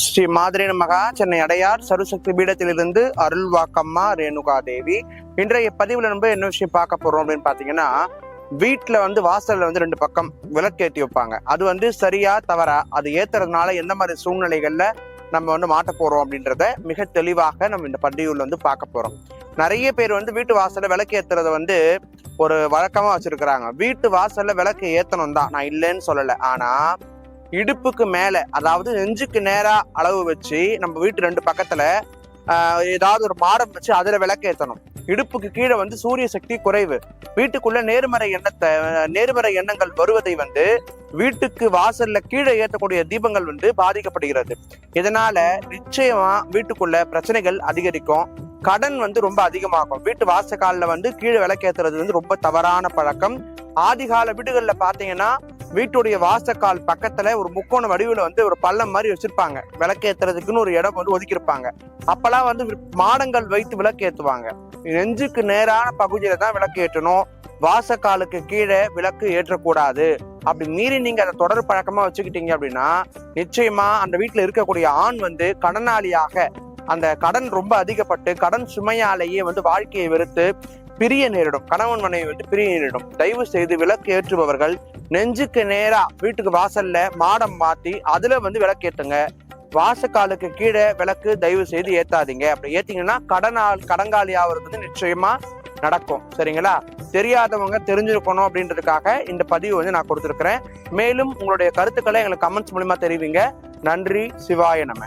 ஸ்ரீ மாதிரின மகா சென்னை அடையார் சருசக்தி பீடத்திலிருந்து அருள்வாக்கம்மா ரேணுகா தேவி இன்றைய பதிவுல நம்ம என்ன விஷயம் பார்க்க போறோம் அப்படின்னு பாத்தீங்கன்னா வீட்டுல வந்து வாசல்ல வந்து ரெண்டு பக்கம் விளக்கேற்றி வைப்பாங்க. அது வந்து சரியா தவறா அது ஏத்துறதுனால எந்த மாதிரி சூழ்நிலைகள்ல நம்ம வந்து மாட்ட போறோம் அப்படின்றத மிக தெளிவாக நம்ம இந்த பதிவுல வந்து பார்க்க போறோம். நிறைய பேர் வந்து வீட்டு வாசல்ல விளக்கு ஏத்துறத வந்து ஒரு வழக்கமா வச்சிருக்கிறாங்க. வீட்டு வாசல்ல விளக்கு ஏத்தணும் தான் நான் இல்லைன்னு சொல்லல. ஆனா இடுப்புக்கு மேலே அதாவது நெஞ்சுக்கு நேராக அளவு வச்சு நம்ம வீட்டு ரெண்டு பக்கத்தில் ஏதாவது ஒரு மாடம் வச்சு அதில் விளக்கேற்றணும் இடுப்புக்கு கீழே வந்து சூரிய சக்தி குறைவு. வீட்டுக்குள்ள நேர்மறை எண்ணத்தை நேர்மறை எண்ணங்கள் வருவதை வந்து வீட்டுக்கு வாசல்ல கீழே ஏற்றக்கூடிய தீபங்கள் வந்து பாதிக்கப்படுகிறது. இதனால நிச்சயமா வீட்டுக்குள்ள பிரச்சனைகள் அதிகரிக்கும். கடன் வந்து ரொம்ப அதிகமாகும். வீட்டு வாசக்காலில் வந்து கீழே விளக்கேத்துறது வந்து ரொம்ப தவறான பழக்கம். ஆதிகால வீடுகளில் பார்த்தீங்கன்னா வீட்டுடைய வாசக்கால் பக்கத்துல ஒரு முக்கோண வடிவில் வந்து ஒரு பள்ளம் மாதிரி வச்சிருப்பாங்க. விளக்கேத்துறதுக்குன்னு ஒரு இடம் வந்து ஒதுக்கியிருப்பாங்க. அப்பெல்லாம் வந்து மாடங்கள் வைத்து விளக்கேத்துவாங்க. நெஞ்சுக்கு நேரான பகுதியில தான் விளக்கு ஏற்றணும் வாசக்காலுக்கு கீழே விளக்கு ஏற்றக்கூடாது. அப்படி மீறி நீங்க அதை தொடர் பழக்கமா வச்சுக்கிட்டீங்க அப்படின்னா நிச்சயமா அந்த வீட்டுல இருக்கக்கூடிய ஆண் வந்து கடனாளியாக அந்த கடன் ரொம்ப அதிகப்பட்டு கடன் சுமையாலேயே வந்து வாழ்க்கையை வெறுத்து பிரிய நேரிடும். கணவன் மனைவி வந்து பிரிய நேரிடும். தயவு செய்து விளக்கு ஏற்றுபவர்கள் நெஞ்சுக்கு நேரா வீட்டுக்கு வாசல்ல மாடம் மாத்தி அதுல வந்து விளக்கேத்துங்க வாசக்காலுக்கு கீழே விளக்கு தயவு செய்து ஏத்தாதீங்க. அப்படி ஏத்தீங்கன்னா கடனால் கடங்காலி ஆகிறது வந்து நிச்சயமா நடக்கும். சரிங்களா? தெரியாதவங்க தெரிஞ்சிருக்கணும் அப்படின்றதுக்காக இந்த பதிவு வந்து நான் கொடுத்துருக்கிறேன். மேலும் உங்களுடைய கருத்துக்களை எங்களுக்கு கமெண்ட்ஸ் மூலியமா தெரிவிங்க. நன்றி. சிவாய நம்ம